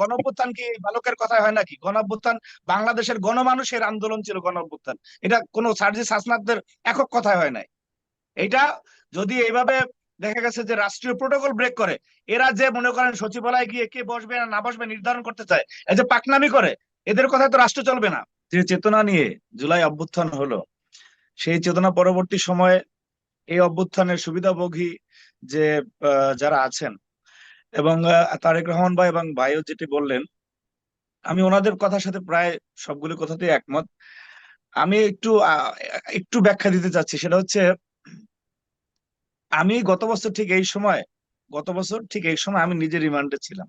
গণঅভ্যুত্থান কি বালকের কথা হয় নাকি? গণঅভ্যুত্থান বাংলাদেশের গণমানুষের আন্দোলন ছিল গণঅভ্যুত্থান। এটা কোনো সার্জিস হাসনাতদের একক কথায় হয় নাই। এটা যদি এইভাবে দেখা গেছে যে রাষ্ট্রীয় প্রোটোকল ব্রেক করে, এরা যে মনে করেন সচিবালয় গিয়ে কে বসবে না না বসবে নির্ধারণ করতে চায়, এই যে পাকনামি করে, এদের কথা তো রাষ্ট্র চলবে না। যে চেতনা নিয়ে জুলাই অভ্যুত্থান হলো, সেই চেতনা পরবর্তী সময়ে এই অভ্যুত্থানের সুবিধাভোগী যে যারা আছেন এবং তারেক রহমান ভাই এবং ভাইও যেটি বললেন, আমি ওনাদের কথার সাথে প্রায় সবগুলো কথাতেই একমত। আমি একটু একটু ব্যাখ্যা দিতে চাচ্ছি, সেটা হচ্ছে, আমি গত বছর ঠিক এই সময়, গত বছর ঠিক এই সময় আমি নিজে রিমান্ডে ছিলাম।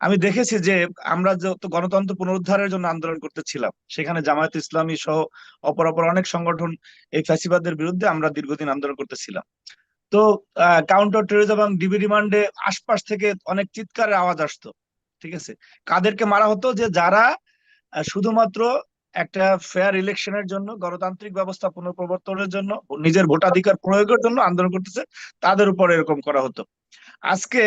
আমি দেখেছি যে আমরা যত গণতন্ত্র পুনরুদ্ধারের জন্য আন্দোলন করতেছিলাম, সেখানে জামায়াত ইসলামী সহ অপর অপর অনেক সংগঠন এই ফ্যাসিবাদের বিরুদ্ধে আমরা দীর্ঘদিন আন্দোলন করতেছিলাম। তো কাউন্টার টেরোরিজম এবং ডিবি রিমান্ডে আশপাশ থেকে অনেক চিৎকারের আওয়াজ আসতো, ঠিক আছে? কাদেরকে মারা হতো যে যারা শুধুমাত্র একটা ফেয়ার ইলেকশনের জন্য, গণতান্ত্রিক ব্যবস্থা পুনঃপ্রবর্তনের জন্য নিজের ভোটাধিকার প্রয়োগের জন্য আন্দোলন করতেছে, তাদের উপর এরকম করা হতো। আজকে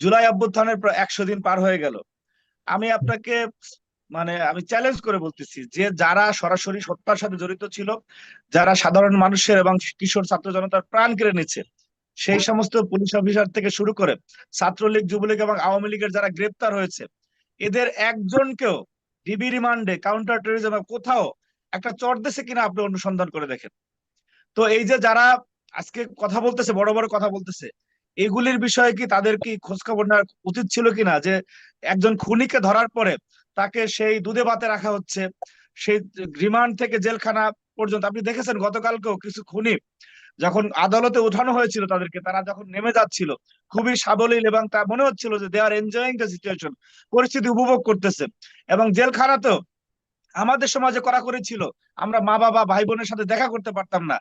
জুলাই অভ্যুত্থানের একশো দিন পার হয়ে গেল। আমি আপনাকে মানে আমি চ্যালেঞ্জ করে বলতেছি যে যারা সরাসরি হত্যার সাথে জড়িত ছিল, যারা সাধারণ মানুষের এবং কিশোর ছাত্র জনতার প্রাণ কেড়ে নিচ্ছে সেই সমস্ত পুলিশ অফিসার থেকে শুরু করে ছাত্রলীগ, যুবলীগ এবং আওয়ামী লীগের যারা গ্রেপ্তার হয়েছে, এদের একজনকেও ডিবি রিমান্ডে কাউন্টার টেরিজম কোথাও একটা চট দেশে কিনা আপনি অনুসন্ধান করে দেখেন। তো এই যে যারা আজকে কথা বলতেছে, বড় বড় কথা বলতেছে, এগুলির বিষয়ে কি তাদের কি খোঁজ খবর নেওয়া উচিত ছিল কিনা? যে একজন খুনিকে ধরার পরে তাকে সেই দুধে বাতে রাখা হচ্ছে। সেই রিমান্ড থেকে জেলখানা পর্যন্ত। আপনি দেখেছেন গতকালকেও কিছু খুনি যখন আদালতে উঠানো হয়েছিল তাদেরকে, তারা যখন নেমে যাচ্ছিল, খুবই সাবলীল এবং তা মনে হচ্ছিল যে they are enjoying the situation পরিস্থিতি উপভোগ করতেছে। এবং জেলখানাতেও আমাদের সমাজে কড়াকড়ি ছিল। আমরা মা বাবা, ভাই বোনের সাথে দেখা করতে পারতাম না।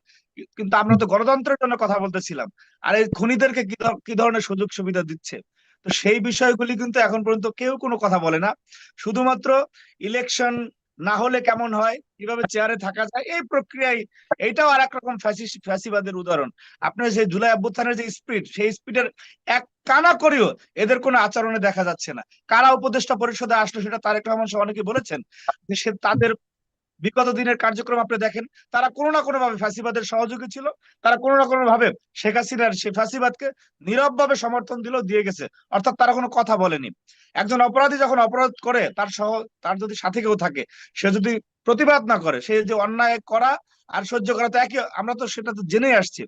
কিন্তু আমরা তো গণতন্ত্রের জন্য কথা বলতেছিলাম। আর এই খুনিদেরকে কি ধরনের সুযোগ সুবিধা দিচ্ছে? তো সেই বিষয়গুলি কিন্তু এখন পর্যন্ত কেউ কোনো কথা বলে না। শুধুমাত্র ইলেকশন না হলে কেমন হয়, কীভাবে চেয়ারে থাকা যায়, এই প্রক্রিয়ায় এইটাও আর এক রকম ফ্যাসিস্ট ফ্যাসিবাদের উদাহরণ। আপনার যে জুলাই অভ্যুত্থানের যে স্পিড সেই স্পিডের এক কানা করেও এদের কোনো আচরণে দেখা যাচ্ছে না। কারা উপদেষ্টা পরিষদে আসলো সেটা তারেক রহমান সহ অনেকে বলেছেন যে সে তাদের বিগত দিনের কার্যক্রম আপনি দেখেন, তারা কোনো না কোনো ভাবে ফ্যাসিবাদের সহযোগী ছিল, তারা কোনো না কোনো ভাবে শেখ হাসিনার সেই ফ্যাসিবাদকে নীরব ভাবে সমর্থন দিল, দিয়ে গেছে। অর্থাৎ তারা কোনো কথা বলেনি। একজন অপরাধী যখন অপরাধ করে, তার সহ, তার যদি সাথে কেউ থাকে, সে যদি প্রতিবাদ না করে, সে যে অন্যায় করা আর সহ্য করা, তো একই আমরা তো সেটা তো জেনেই আসছি।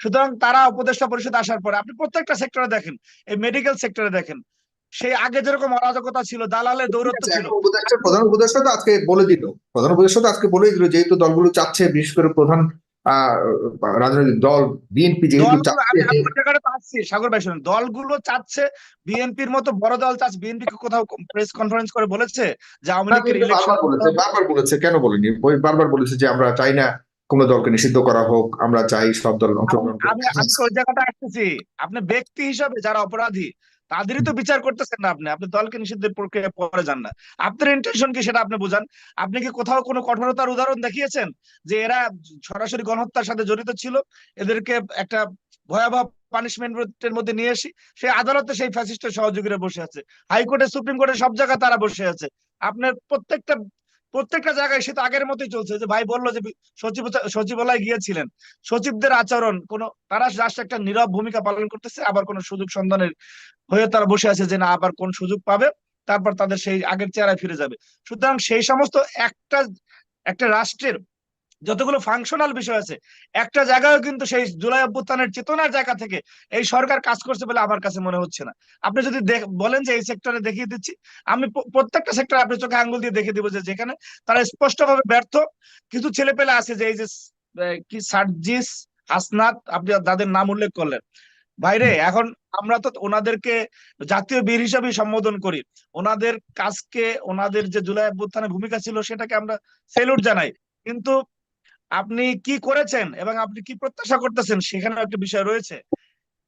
সুতরাং তারা উপদেষ্টা পরিষদ আসার পরে, আপনি প্রত্যেকটা সেক্টরে দেখেন, এই মেডিকেল সেক্টরে দেখেন সেই আগে যেরকম অরাজকতা ছিল দালালের দৌরত্ব ছিল। প্রধান উপদেষ্টা তো আজকে বলে দিল। প্রধান উপদেষ্টা তো আজকে বলে দিল যেহেতু দলগুলো চাচ্ছে বিশেষ করে প্রধান রাজনৈতিক দল বিএনপি যেহেতু সাগর ভাই শুনুন। দলগুলো চাচ্ছে বিএনপির মতো বড় দল চাচ্ছে বিএনপি কোথাও প্রেস কনফারেন্স করে বলেছে যে আওয়ামী লীগের বারবার বলেছে বারবার বলেছে কেন বলেনি? বারবার বলেছে যে আমরা চাই না কোন দলকে নিষিদ্ধ করা হোক আমরা চাই সব দল অংশগ্রহণ আমি ওই জায়গাটা আসতেছি। আপনি ব্যক্তি হিসাবে যারা অপরাধী তাদেরই তো বিচার করতেছেন না আপনি। আপনি দলকে নিষিদ্ধের প্রক্রিয়া পরে যান না। আপনার ইন্টেনশন কি সেটা আপনি বোঝান। আপনি কি কোথাও কোনো কঠোরতার উদাহরণ দেখিয়েছেন? যে এরা সরাসরি গণহত্যার সাথে জড়িত ছিল, এদেরকে একটা ভয়াবহ পানিশমেন্টের মধ্যে নিয়ে আসি। সেই আদালতে সেই ফ্যাসিস্টের সহযোগীরা বসে আছে। হাইকোর্টে, সুপ্রিম কোর্টে সব জায়গায় তারা বসে আছে। আপনার প্রত্যেকটা প্রত্যেকটা জায়গায় সে তো আগের মতোই চলছে। যে ভাই বলল যে সচিব সচিবালয় গিয়েছিলেন। সচিবদের আচরণ, কোন তারা রাষ্ট্র একটা নীরব ভূমিকা পালন করতেছে, আবার কোন সুযোগ সন্ধানের হয়ে তারা বসে আছে যে না, আবার কোন সুযোগ পাবে, তারপর তাদের সেই আগের চেহারায় ফিরে যাবে। সুতরাং সেই সমস্ত একটা একটা রাষ্ট্রের যতগুলো ফাংশনাল বিষয় আছে একটা জায়গায় কিন্তু সেই জুলাই অভ্যুত্থানের চেতনার জায়গা থেকে এই সরকার কাজ করছে বলে আমার কাছে মনে হচ্ছে না। আপনি যদি বলেন যে এই সেক্টরে দেখিয়ে দিচ্ছি আমি প্রত্যেকটা সেক্টরে আপনি চোখে আঙ্গুল দিয়ে দেখিয়ে দিব যে যেখানে তারা স্পষ্টভাবে ব্যর্থ। কিছু ছেলে পেলে আছে যে এই যে কি সার্জিস হাসনাত আপনি তাদের নাম উল্লেখ করলেন। বাইরে এখন আমরা তো ওনাদেরকে জাতীয় বীর হিসাবে সম্বোধন করি। ওনাদের কাজকে ওনাদের যে জুলাই অভ্যুত্থানের ভূমিকা ছিল সেটাকে আমরা সেলুট জানাই। কিন্তু আপনি কি করেছেন এবং আপনি কি প্রত্যাশা করতেছেন সেখানে একটা বিষয় রয়েছে।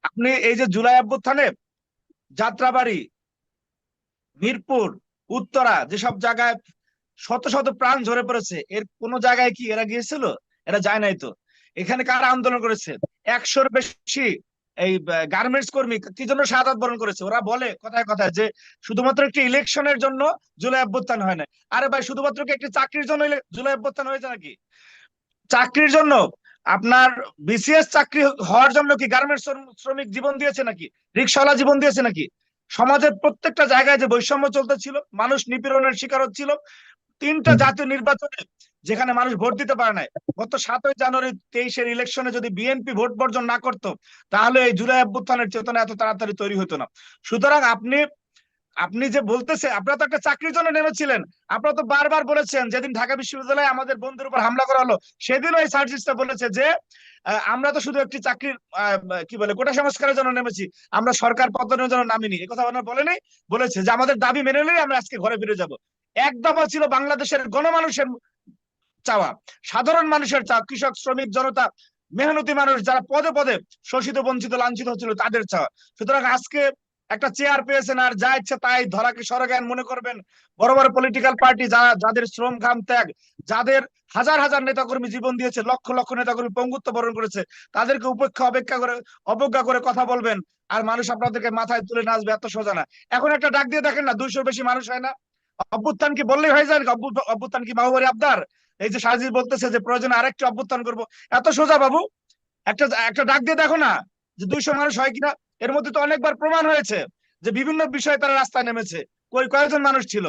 আপনি এই যে জুলাই অভ্যুত্থানে যাত্রাবাড়ি, মিরপুর, উত্তরা যেসব জায়গায় শত শত প্রাণ ঝরে পড়েছে, এর কোন জায়গায় কি এরা গিয়েছিল? এরা যায় নাই তো। এখানে কারা আন্দোলন করেছে? একশোর বেশি এই গার্মেন্টস কর্মী কি জন্য শাহাদাত বরণ করেছে? ওরা বলে কথায় কথায় যে শুধুমাত্র একটি ইলেকশনের জন্য জুলাই অভ্যুত্থান হয় না আরে ভাই, শুধুমাত্র কি একটি চাকরির জন্য জুলাই অভ্যুত্থান হয়েছে নাকি? চাকরির জন্য? আপনার বিসিএস চাকরি হওয়ার জন্য কি গার্মেন্টস শ্রমিক জীবন দিয়েছে নাকি? রিক্সাওয়ালা জীবন দিয়েছে নাকি? সমাজের প্রত্যেকটা জায়গায় যে বৈষম্য চলতেছিল মানুষ নিপীড়নের শিকার হচ্ছিল। তিনটা জাতীয় নির্বাচনে যেখানে মানুষ ভোট দিতে পারে নাই। গত সাতই জানুয়ারি তেইশের ইলেকশনে যদি বিএনপি ভোট বর্জন না করতো তাহলে এই জুলাই অভ্যুত্থানের চেতনা এত তাড়াতাড়ি তৈরি হতো না। সুতরাং আপনি আপনি যে বলতেছে, আপনারা তো একটা চাকরির জন্য নেমেছিলেন। আপনারা তো বারবার বলেছেন, যেদিন ঢাকা বিশ্ববিদ্যালয়ে আমাদের বন্ধুর উপর হামলা করা হলো সেদিন ওই সার্জিসটা বলেছে যে আমরা তো শুধু একটি চাকরির কি বলে কোটা সংস্কারের জন্য নেমেছি, আমরা সরকার পতনের জন্য নামিনি। এই কথা আপনার বলেনি? বলেছে যে, আমাদের দাবি মেনে নিলেই আমরা আজকে ঘরে ফিরে যাব। এক দফা ছিল বাংলাদেশের গণমানুষের চাওয়া। সাধারণ মানুষের চাওয়া, কৃষক, শ্রমিক, জনতা, মেহনতি মানুষ যারা পদে পদে শোষিত, বঞ্চিত, লাঞ্ছিত হচ্ছিল, তাদের চাওয়া। সুতরাং আজকে একটা চেয়ার পেয়েছেন আর যা ইচ্ছা তাই ধরাকে সরজ্ঞান মনে করবেন? বড় বড় পলিটিক্যাল পার্টি যারা, যাদের শ্রম, ঘাম, ত্যাগ, যাদের হাজার হাজার নেতাকর্মী জীবন দিয়েছে, লক্ষ লক্ষ নেতাকর্মী পঙ্গুত্ব বরণ করেছে, তাদেরকে উপেক্ষা, অপেক্ষা করে, অবজ্ঞা করে কথা বলবেন আর মানুষ আপনাদেরকে মাথায় তুলে নাচবে এত সোজা না। এখন একটা ডাক দিয়ে দেখেন না, দুইশোর বেশি মানুষ হয় না? অভ্যুত্থান কি বললেই হয়ে যায় অভ্যুত্থান কি বাহুবাড়ি আবদার? এই যে সাজিদ বলতেছে যে প্রয়োজনে আরেকটু অভ্যুত্থান করব। এত সোজা বাবু, একটা একটা ডাক দিয়ে দেখো না যে দুইশো মানুষ হয় কিনা? এর মধ্যে তো অনেকবার প্রমাণ হয়েছে যে বিভিন্ন বিষয়ে তারা রাস্তায় নেমেছে। কই কয়েকজন মানুষ ছিল।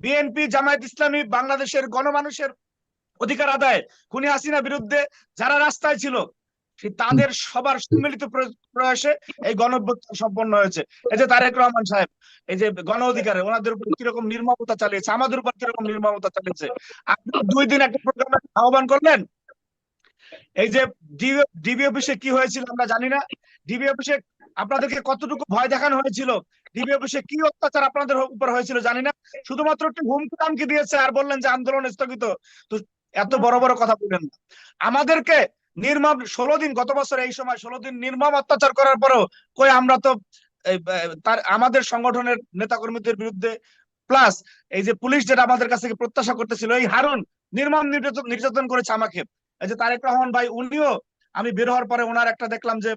বিএনপি জামায়াত ইসলামী, বাংলাদেশের গণমানুষের অধিকার আদায় খুনি হাসিনা বিরুদ্ধে যারা রাস্তায় ছিল তাদের সবার সম্মিলিত প্রয়াসে এই গণ সম্পন্ন হয়েছে। এই যে তারেক রহমান সাহেব, এই যে গণ অধিকারে ওনাদের উপর কীরকম নির্মমতা চালিয়েছে, আমাদের উপর কীরকম নির্মমতা চালিয়েছে? আপনি দুই দিন একটা প্রোগ্রামে আহ্বান করলেন এই যে ডিবি অফিসে কি হয়েছিল আমরা জানি না। ডিবি অফিসে আপনাদেরকে কতটুকু ভয় দেখানো হয়েছিল? ডিবি অফিসে কি অত্যাচার আপনাদের উপর হয়েছিল জানি না। শুধুমাত্র একটু হুমকি টামকি দিয়েছে আর বললেন যে আন্দোলন স্থগিত। তো এত বড় বড় কথা বললেন না। আমাদেরকে নির্মম ষোলো দিন, গত বছর এই সময় ষোলো দিন নির্মম অত্যাচার করার পরও কই আমরা তো তার, আমাদের সংগঠনের নেতাকর্মীদের বিরুদ্ধে, প্লাস এই যে পুলিশ যেটা আমাদের কাছ থেকে প্রত্যাশা করতেছিল, এই হারুন নির্মম নির্যাতন নির্যাতন করেছে আমাকে। এই যে তারেক রহমান ভাই, উনিও আমি বের হওয়ার পরে ওনার একটা দেখলাম যে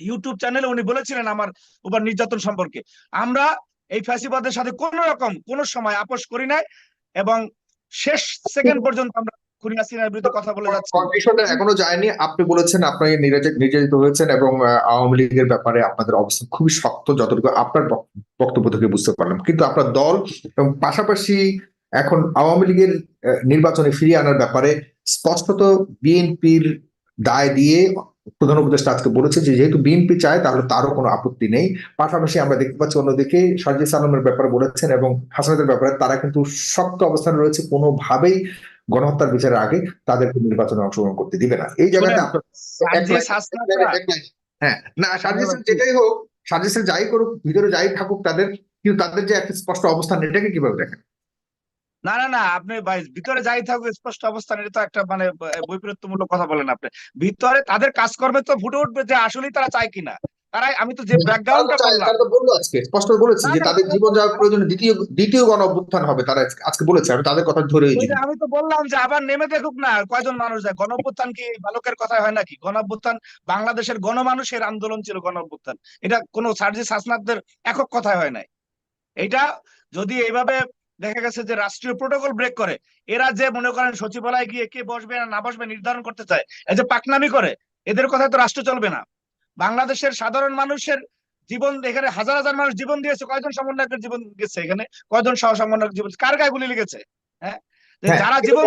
ইউটিউব চ্যানেলে উনি বলেছিলেন আমার উপর নির্যাতন সম্পর্কে। আমরা এই ফ্যাসিবাদের সাথে কোন রকম, কোন সময় আপোষ করি নাই এবং শেষ সেকেন্ড পর্যন্ত আমরা কথা বলে এখনও যায়নি। আপনি বলেছেন হয়েছেন এবং আওয়ামী লীগের ব্যাপারে আপনাদের খুবই শক্ত, যতটুকু আপনার বক্তব্য থেকে বুঝতে পারলাম। কিন্তু আপনার দল এবং পাশাপাশি এখন আওয়ামী লীগের নির্বাচনে ফিরিয়ে আনার ব্যাপারে স্পষ্টত বিএনপির দায় দিয়ে প্রধান উপদেষ্টা আজকে বলেছে যে যেহেতু বিএনপি চায় তাহলে তারও কোনো আপত্তি নেই। পাশাপাশি আমরা দেখতে পাচ্ছি অন্যদিকে সার্জিস আলমের ব্যাপারে বলেছেন এবং হাসনাদের ব্যাপারে তারা কিন্তু শক্ত অবস্থানে রয়েছে কোনোভাবেই গণহত্যার বিচারের আগে তাদেরকে নির্বাচনে অংশগ্রহণ করতে দিবে না। এই জায়গাতে। হ্যাঁ না যেটাই হোক সার্জিসের যাই করুক ভিতরে যাই থাকুক তাদের কিন্তু তাদের যে একটা স্পষ্ট অবস্থান এটাকে কীভাবে দেখেন? না না না আপনি ভাই ভিতরে যাই থাকুক স্পষ্ট অবস্থান এটা তো একটা মানে বৈপরীত্যমূলক কথা বলেন আপনি। ভিতরে তাদের কাজকর্মে তো ফুটে উঠবে যে আসলেই তারা চায় কিনা। তারাই আমি তো যে ব্যাকগ্রাউন্ডটা বললাম। তারা তো বলল আজকে স্পষ্ট বলেছে যে তাদের জীবন যাওয়ার প্রয়োজনে দ্বিতীয় দ্বিতীয় গণ অভ্যুত্থান হবে তারা আজকে- বলেছে আমি তাদের কথা ধরে আমি তো বললাম যে আবার নেমে দেখুক না কয়জন মানুষ যায়। গণঅভ্যুত্থান কি বালকের কথা হয় নাকি? গণঅভ্যুত্থান বাংলাদেশের গণমানুষের আন্দোলন ছিল গণঅভ্যুত্থান। এটা কোনো সার্জিস হাসনাতদের একক কথায় হয় নাই। এটা যদি এইভাবে দেখা গেছে যে রাষ্ট্রীয় প্রোটোকল ব্রেক করে। এরা যে মনে করেন সচিবালয়ে গিয়ে কে বসবে না না বসবে নির্ধারণ করতে চায় এই যে পাকনামি করে এদের কথা তো রাষ্ট্র চলবে না। বাংলাদেশের সাধারণ মানুষের জীবন এখানে হাজার হাজার মানুষ জীবন দিয়েছে কয়জন সমন্বয়কের জীবন গেছে এখানে? কয়জন সহ সমন্বয়ক জীবন কার গায়ে গুলি লেগেছে? হ্যাঁ? হ্যাঁ, যারা জীবন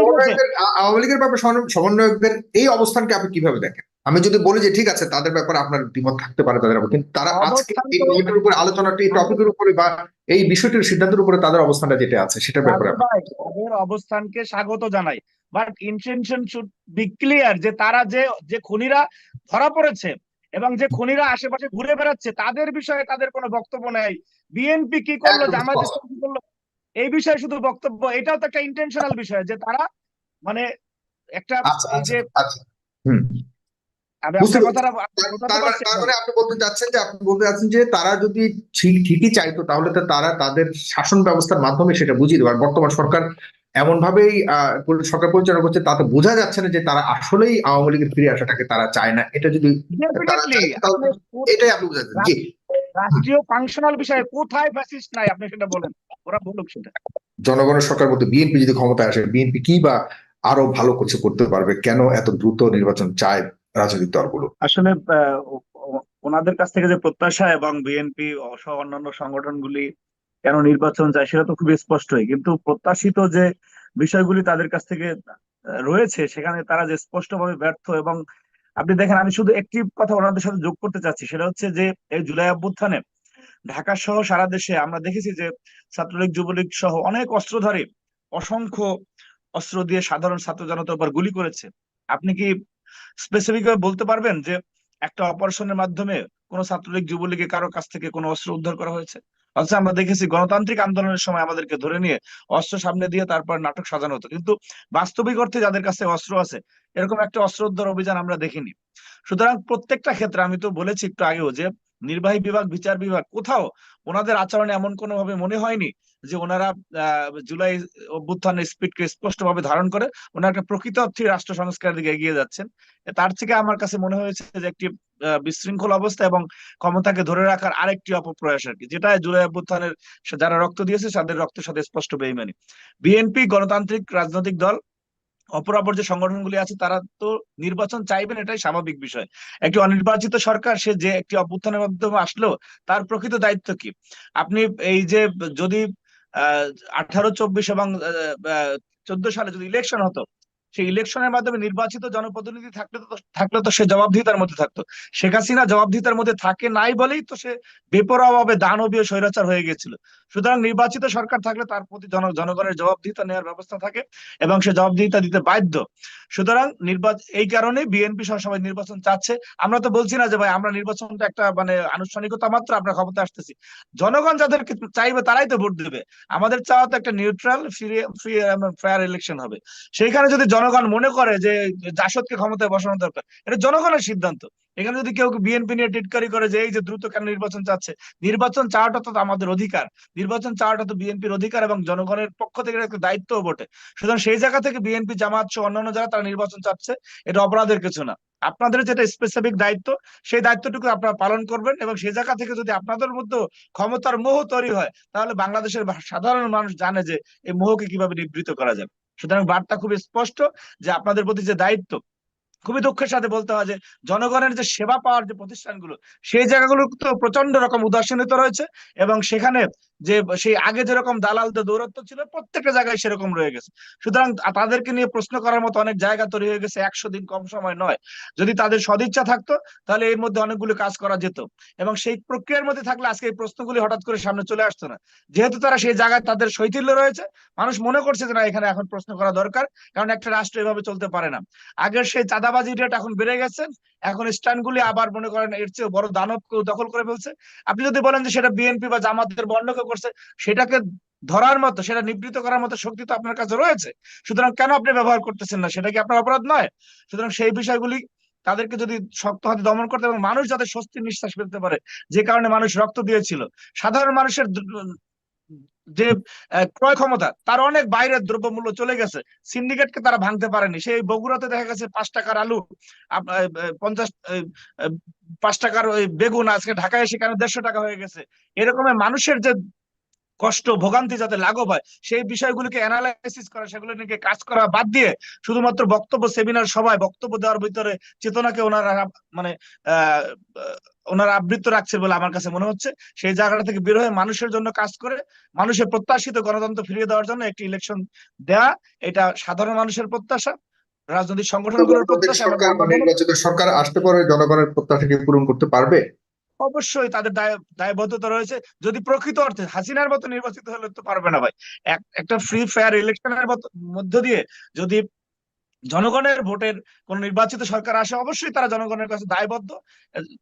আওয়ামী লীগের ব্যাপারে সমন্বয়কদের এই অবস্থানকে আপনি কীভাবে দেখেন? আমি যদি বলি যে ঠিক আছে তাদের ব্যাপারে আপনার দ্বিমত থাকতে পারে তাদের কিন্তু তারা আজকে এই তো- উপরে আলোচনাটি এই টপিকের উপরে বা এই বিষয়টির সিদ্ধান্তের উপরে তাদের অবস্থানটা যেটা আছে সেটার ব্যাপারে তাদের অবস্থানকে স্বাগত জানাই। But intention should be clear যে তারা যে যে খুনিরা ধরা পড়েছে এবং যে খুনিরা আশেপাশে ঘুরে বেড়াচ্ছে তাদের বিষয়ে তাদের কোনো বক্তব্য নেই। বিএনপি কি করল জামায়াত কি করল এই বিষয়ে শুধু বক্তব্য এটাও তো একটা ইন্টেনশনাল বিষয় যে তারা মানে একটা আচ্ছা আচ্ছা যে আচ্ছা। হুম। মানে? মানে আপনি বলতে চাচ্ছেন যে আপনি বলতে চাচ্ছেন যে তারা যদি ঠিক ঠিকই চাইতো তাহলে তো তারা তাদের শাসন ব্যবস্থার মাধ্যমে সেটা বুঝিয়ে দেবে। আর বর্তমান সরকার এমন ভাবেই সরকার পরিচালনা করছে তাতে বোঝা যাচ্ছে না যে তারা আসলেই আওয়ামী লীগের ফিরে আসাটাকে তারা চায় না। এটা যদি এটাই আপনি বোঝাচ্ছেন। জি। রাষ্ট্রীয় ফাংশনাল বিষয়ে কোথায় ফ্যাসিস্ট নাই আপনি সেটা বলেন। ওরা বলুক সেটা। জনগণের সরকার বলতে বিএনপি যদি ক্ষমতায় আসে বিএনপি কি বা আরও ভালো কিছু করতে পারবে? কেন এত দ্রুত নির্বাচন চায় রাজনৈতিক দলগুলো। আসলে ওনাদের কাছ থেকে যে প্রত্যাশা এবং বিএনপি সহ অন্যান্য সংগঠনগুলি কেন নির্বাচন চায়, সেটা তো খুবই স্পষ্টই। কিন্তু প্রত্যাশিত যে বিষয়গুলি তাদের কাছ থেকে রয়েছে, সেখানে তারা যে স্পষ্টভাবে ব্যর্থ এবং আপনি দেখেন, আমি শুধু একটি কথা ওনাদের সাথে যোগ করতে চাচ্ছি, সেটা হচ্ছে যে এই জুলাই অভ্যুত্থানে ঢাকা সহ সারা দেশে আমরা দেখেছি যে ছাত্রলীগ, যুবলীগ সহ অনেক অস্ত্রধারী অসংখ্য অস্ত্র দিয়ে সাধারণ ছাত্র জনতার উপর গুলি করেছে। আপনি কি স্পেসিফিক ভাবে বলতে পারবেন যে একটা অপারেশনের মাধ্যমে কোন ছাত্রলীগ যুবলীগে কারও কাছ থেকে কোনো অস্ত্র উদ্ধার করা হয়েছে? অথচ আমরা দেখেছি গণতান্ত্রিক আন্দোলনের সময় আমাদেরকে ধরে নিয়ে অস্ত্র সামনে দিয়ে তারপর নাটক সাজানো হতো। কিন্তু বাস্তবিক অর্থে যাদের কাছে অস্ত্র আছে, এরকম একটা অস্ত্র উদ্ধার অভিযান আমরা দেখিনি। সুতরাং প্রত্যেকটা ক্ষেত্রে আমি তো বলেছি একটু আগেও যে নির্বাহী বিভাগ, বিচার বিভাগ কোথাও ওনাদের আচরণে এমন কোনো ভাবে মনে হয়নি যে ওনারা জুলাই অভ্যুত্থানের স্পিডকে স্পষ্টভাবে ধারণ করে, ওনারা একটা প্রকৃত অর্থে রাষ্ট্র সংস্কারের দিকে এগিয়ে যাচ্ছেন। তার থেকে আমার কাছে মনে হয়েছে যে একটি বিশৃঙ্খল অবস্থা এবং ক্ষমতাকে ধরে রাখার আরেকটি অপপ্রয়াস আর কি যেটা জুলাই অভ্যুত্থানের যারা রক্ত দিয়েছে তাদের রক্তের সাথে স্পষ্ট বেইমানি। বিএনপি, গণতান্ত্রিক, রাজনৈতিক দল অপরাপর যে সংগঠনগুলি আছে তারা তো নির্বাচন চাইবেন এটাই স্বাভাবিক বিষয়। একটি অনির্বাচিত সরকার, সে যে একটি অভ্যুত্থানের মাধ্যমে আসলো, তার প্রকৃত দায়িত্ব কি? আপনি এই যে যদি আঠারো চব্বিশ এবং চোদ্দ সালে যদি ইলেকশন হতো সেই ইলেকশনের মাধ্যমে নির্বাচিত জনপ্রতিনিধি থাকলে তো থাকলে তো সে জবাবদিহিতার মধ্যে থাকতো। শেখ হাসিনা জবাবদিহিতার মধ্যে থাকে নাই বলেই তো সে বেপরোয়াভাবে দানবীয় স্বৈরাচার হয়ে গেছিল। সুতরাং নির্বাচিত সরকার থাকলে তার প্রতি জনগণের জবাবদিহিতা নেওয়ার ব্যবস্থা থাকে এবং সে জবাবদিহিতা দিতে বাধ্য। সুতরাং নির্বাচন এই কারণে বিএনপি সবসময় নির্বাচন চাচ্ছে। আমরা তো বলছি না যে ভাই, আমরা নির্বাচনটা একটা মানে আনুষ্ঠানিকতা মাত্র আপনার ক্ষমতা আসতেছি। জনগণ যাদেরকে চাইবে তারাই তো ভোট দেবে। আমাদের চাওয়া তো একটা neutral free free fair election হবে। সেইখানে যদি জনগণ মনে করে যে জাসদকে ক্ষমতায় বসানো দরকার। এটা জনগণের সিদ্ধান্ত। এখানে যদি কেউ বিএনপি নিয়ে টিটকারি করে যে এই যে দ্রুত কেন নির্বাচন চাচ্ছে, নির্বাচন চাওয়াটা তো আমাদের অধিকার। নির্বাচন চাওয়াটা তো বিএনপির অধিকার এবং জনগণের পক্ষ থেকে একটা দায়িত্বও বটে। সুতরাং সেই জায়গা থেকে বিএনপি, জামাত সহ অন্যান্য যারা তারা নির্বাচন চাচ্ছে, এটা অপরাধের কিছু না। আপনাদের যেটা স্পেসিফিক দায়িত্ব, সেই দায়িত্বটুকু আপনারা পালন করবেন এবং সেই জায়গা থেকে যদি আপনাদের মধ্যে ক্ষমতার মোহ তৈরি হয়, তাহলে বাংলাদেশের সাধারণ মানুষ জানে যে এই মোহকে কীভাবে নিবৃত করা যাবে। সুতরাং বার্তা খুব স্পষ্ট যে আপনাদের প্রতি যে দায়িত্ব, খুবই দুঃখের সাথে বলতে হয় যে জনগণের যে সেবা পাওয়ার যে প্রতিষ্ঠানগুলো, সেই জায়গাগুলো তো প্রচণ্ড রকম উদাসীনতা রয়েছে এবং সেখানে যে সেই আগে যেরকম দালালদের দৌরত্ব ছিল, প্রত্যেকটা জায়গায় সেরকম রয়ে গেছে। সুতরাং তাদেরকে নিয়ে প্রশ্ন করার মতো অনেক জায়গা তৈরি হয়ে গেছে, একশো দিন কম সময় নয়। যদি তাদের সদিচ্ছা থাকতো, তাহলে এর মধ্যে অনেকগুলো কাজ করা যেত। এবং সেই প্রক্রিয়ার মধ্যে থাকলে আজকে এই প্রশ্নগুলি হঠাৎ করে সামনে চলে আসতো না। যেহেতু তারা সেই জায়গায় তাদের শৈথিল্য রয়েছে, মানুষ মনে করছে যে না, এখানে এখন প্রশ্ন করা দরকার, কারণ একটা রাষ্ট্র এভাবে চলতে পারে না। আগের সেই চাঁদাবাজি রেট এখন বেড়ে গেছে, এখন স্ট্যান্ডগুলি আবার মনে করেন এর চেয়ে বড় দানব কেউ দখল করে ফেলছে। আপনি যদি বলেন যে সেটা বিএনপি বা জামাতের বর্ণ কেউ করছে, সেটাকে ধরার মতো, সেটা নিবৃত করার মতো শক্তি তো আপনার কাছে রয়েছে। সুতরাং কেন আপনি ব্যবহার করতেছেন না? সেটা কি আপনার অপরাধ নয়? সুতরাং সেই বিষয়গুলি তাদেরকে যদি শক্ত হাতে দমন করতে এবং মানুষ যাতে স্বস্তির নিঃশ্বাস ফেলতে পারে, যে কারণে মানুষ রক্ত দিয়েছিল। সাধারণ মানুষের যে ক্রয় ক্ষমতা, তার অনেক বাইরের দ্রব্যমূল্য চলে গেছে। সিন্ডিকেটকে তারা ভাঙতে পারেনি। সেই বগুড়াতে দেখা গেছে পাঁচ টাকার আলু পঞ্চাশ পাঁচ টাকার বেগুন আজকে ঢাকায় সেখানে দেড়শো টাকা হয়ে গেছে? এরকমের মানুষের যে কষ্ট ভোগান্তি যাতে লাঘব হয় সেই বিষয়গুলিকে অ্যানালাইসিস করা সেগুলো নিয়ে কাজ করা বাদ দিয়ে শুধুমাত্র বক্তব্য সেমিনার সভায় বক্তব্য দেওয়ার ভিতরে চেতনাকে ওনারা মানে ওনারা আবৃত্ত রাখছে বলে আমার কাছে মনে হচ্ছে। সেই জায়গাটা থেকে বের হয়ে মানুষের জন্য কাজ করে মানুষের প্রত্যাশিত গণতন্ত্র ফিরিয়ে দেওয়ার জন্য একটি ইলেকশন দেয়া এটা সাধারণ মানুষের প্রত্যাশা রাজনৈতিক সংগঠনগুলোর প্রত্যাশা সরকার আসতে পারে জনগণের প্রত্যাশাকে পূরণ করতে পারবে? অবশ্যই তাদের দায়, দায়বদ্ধতা রয়েছে। যদি প্রকৃত অর্থে হাসিনার মতো নির্বাচিত হলে তো পারবে না ভাই। এক, একটা ফ্রি ফেয়ার ইলেকশনের মধ্য দিয়ে যদি জনগণের ভোটের কোন নির্বাচিত সরকার আসে, অবশ্যই তারা জনগণের কাছে দায়বদ্ধ,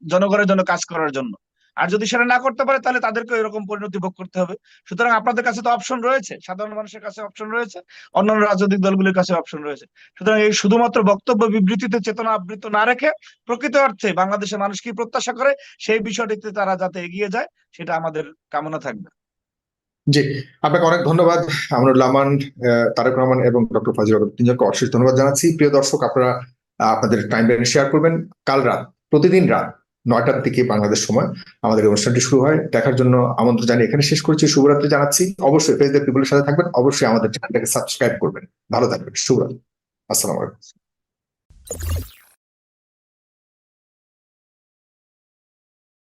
জনগণের জন্য কাজ করার জন্য। আর যদি সেটা না করতে পারে, তাহলে তাদেরকে এরকম পরিণতি ভোগ করতে হবে। সুতরাং আপনাদের কাছে তো অপশন রয়েছে, সাধারণ মানুষের কাছে অপশন রয়েছে, অন্যান্য রাজনৈতিক দলগুলির কাছে অপশন রয়েছে। সুতরাং এই শুধুমাত্র বক্তব্য বিবৃতিতে চেতনা আবৃত না রেখে প্রকৃত অর্থে বাংলাদেশের মানুষ কি প্রত্যাশা করে, সেই বিষয়টিতে তারা যাতে এগিয়ে যায়, সেটা আমাদের কামনা থাকবে। জি, আপনাকে অনেক ধন্যবাদ আমরুল রহমান তারেক রহমান এবং ডক্টর ফাজিল তিনজনকে অশেষ ধন্যবাদ জানাচ্ছি। প্রিয় দর্শক, আপনারা আপনাদের টাইম শেয়ার করবেন। কাল রাত, প্রতিদিন রাত নয়টার দিকে বাংলাদেশ সময় আমাদের অনুষ্ঠানটি শুরু হয়। দেখার জন্য আমন্ত্রণ জানিয়ে এখানে শেষ করছি। শুভরাত্রি জানাচ্ছি। অবশ্যই ফেসবুক পিপুলের সাথে থাকবেন। অবশ্যই আমাদের চ্যানেলটাকে সাবস্ক্রাইব করবেন। ভালো থাকবেন। শুভরাত্রি। আসসালামু আলাইকুম।